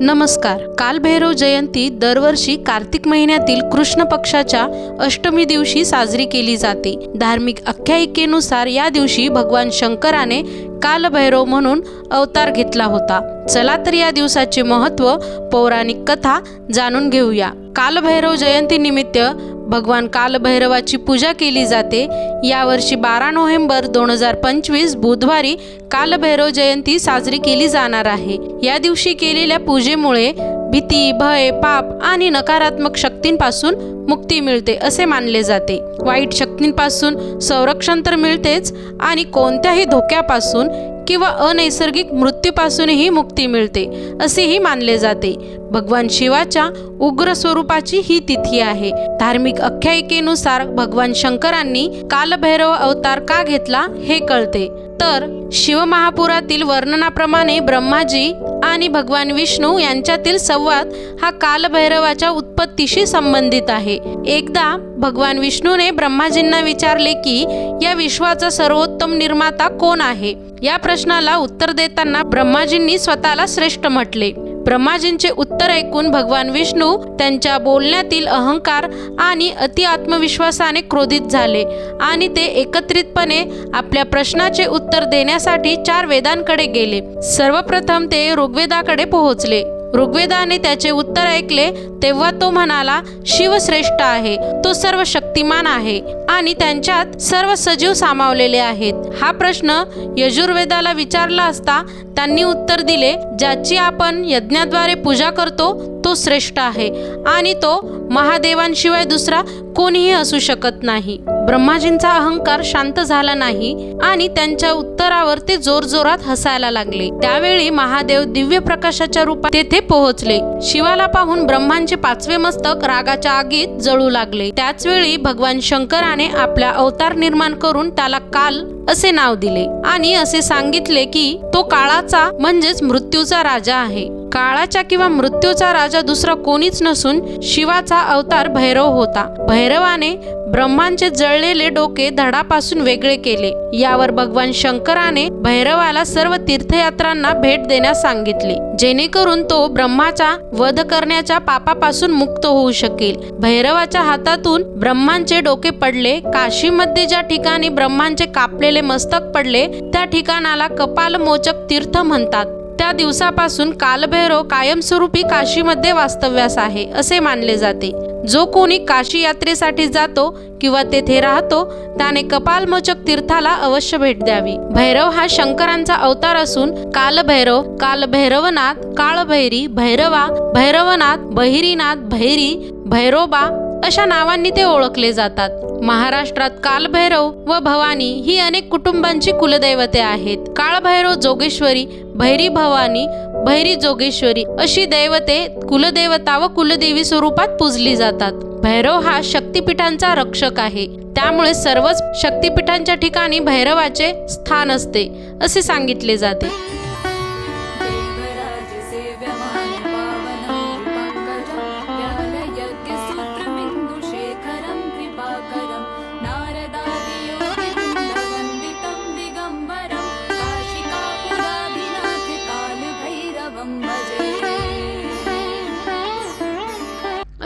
नमस्कार. कालभैरव जयंती दरवर्षी कार्तिक महिन्यातील कृष्ण पक्षाच्या अष्टमी दिवशी साजरी केली जाते. धार्मिक आख्यायिकेनुसार या दिवशी भगवान शंकराने कालभैरव म्हणून अवतार घेतला होता. चला तर या दिवसाचे महत्त्व पौराणिक कथा जाणून घेऊया. कालभैरव जयंती निमित्त भगवान कालभैरवाची पूजा केली जाते. यावर्षी बारा नोव्हेंबर दोन हजार पंचवीस बुधवारी कालभैरव जयंती साजरी केली जाणार आहे. या दिवशी केलेल्या पूजेमुळे भीती भय पाप आणि नकारात्मक शक्तींपासून मुक्ती मिळते असे मानले जाते. वाईट शक्तींपासून संरक्षण तर मिळतेच आणि कोणत्याही धोक्यापासून किंवा अनैसर्गिक मृत्यूपासूनही मुक्ती मिळते असेही मानले जाते. भगवान शिवाच्या उग्र स्वरूपाची ही तिथी आहे. धार्मिक आख्यायिकेनुसार भगवान शंकरांनी कालभैरव अवतार का घेतला हे कळते. तर शिवमहापुरातील वर्णनाप्रमाणे ब्रह्माजी आणि भगवान विष्णू यांच्यातील संवाद हा कालभैरवाच्या उत्पत्तीशी संबंधित आहे. एकदा भगवान विष्णूने ब्रह्माजींना विचारले की या विश्वाचा सर्वोत्तम निर्माता कोण आहे? या प्रश्नाला उत्तर देताना ब्रह्माजींनी स्वतःला श्रेष्ठ म्हटले. ब्रह्माजींचे उत्तर ऐकून भगवान विष्णू त्यांच्या बोलण्यातील अहंकार आणि अति आत्मविश्वासाने क्रोधित झाले आणि ते एकत्रितपणे आपल्या प्रश्नाचे उत्तर देण्यासाठी चार वेदांकडे गेले. सर्वप्रथम ते ऋग्वेदाकडे पोहोचले. ऋग्वेदाने त्याचे उत्तर ऐकले तेव्हा तो म्हणाला शिव श्रेष्ठ आहे. तो तो सर्व शक्तिमान आहे आणि त्यांच्यात सर्व सजीव सामावलेले आहेत. हा प्रश्न यजुर्वेदाला विचारला असता त्यांनी उत्तर दिले ज्याची आपण यज्ञाद्वारे पूजा करतो तो श्रेष्ठ आहे आणि तो महादेवांशिवाय दुसरा कोणीही असू शकत नाही. ब्रह्माजींचा अहंकार शांत झाला नाही आणि त्यांच्या उत्तरावर ते जोरजोरात हसायला लागले. त्यावेळी महादेव दिव्य प्रकाशाच्या रूपात तेथे पोहोचले. शिवाला पाहून ब्रह्मांचे पाचवे मस्तक रागाच्या आगीत जळू लागले. त्याच वेळी भगवान शंकराने आपला अवतार निर्माण करून त्याला काल असे नाव दिले आणि असे सांगितले की तो काळाचा म्हणजेच मृत्यूचा राजा आहे. काळाच्या किंवा मृत्यूचा राजा दुसरा कोणीच नसून शिवाचा अवतार भैरव होता. भैरवाने ब्रह्मांचे जळलेले डोके धडापासून वेगळे केले. यावर भगवान शंकराने भैरवाला सर्व तीर्थयात्रांना भेट देण्यास सांगितले. जेणेकरून तो ब्रह्माचा वध करण्याच्या पापापासून मुक्त होऊ शकेल. भैरवाच्या हातातून ब्रह्मांचे डोके पडले. काशीमध्ये ज्या ठिकाणी ब्रह्मांचे कापलेले मस्तक पडले त्या ठिकाणाला कपालमोचक तीर्थ म्हणतात. त्या दिवसापासून कालभैरव कायमस्वरूपी काशीमध्ये वास्तव्यास आहे असे मानले जाते. जो कोणी काशी यात्रेसाठी जातो किंवा तेथे राहतो त्याने कपालमोचक तीर्थाला अवश्य भेट द्यावी. भैरव हा शंकरांचा अवतार असून कालभैरव कालभैरवनाथ काळभैरी भैरवा भैरवनाथ बहिरीनाथ भैरी भैरोबा अशा नावांनी ते ओळखले जातात. महाराष्ट्रात कालभैरव व भवानी ही अनेक कुटुंबांची कुलदैवते आहेत. काळभैरव जोगेश्वरी भैरी भवानी भैरी जोगेश्वरी अशी दैवते कुलदेवता व कुलदेवी स्वरूपात पूजली जातात. भैरव हा शक्तिपीठांचा रक्षक आहे. त्यामुळे सर्वच शक्तिपीठांच्या ठिकाणी भैरवाचे स्थान असते असे सांगितले जाते.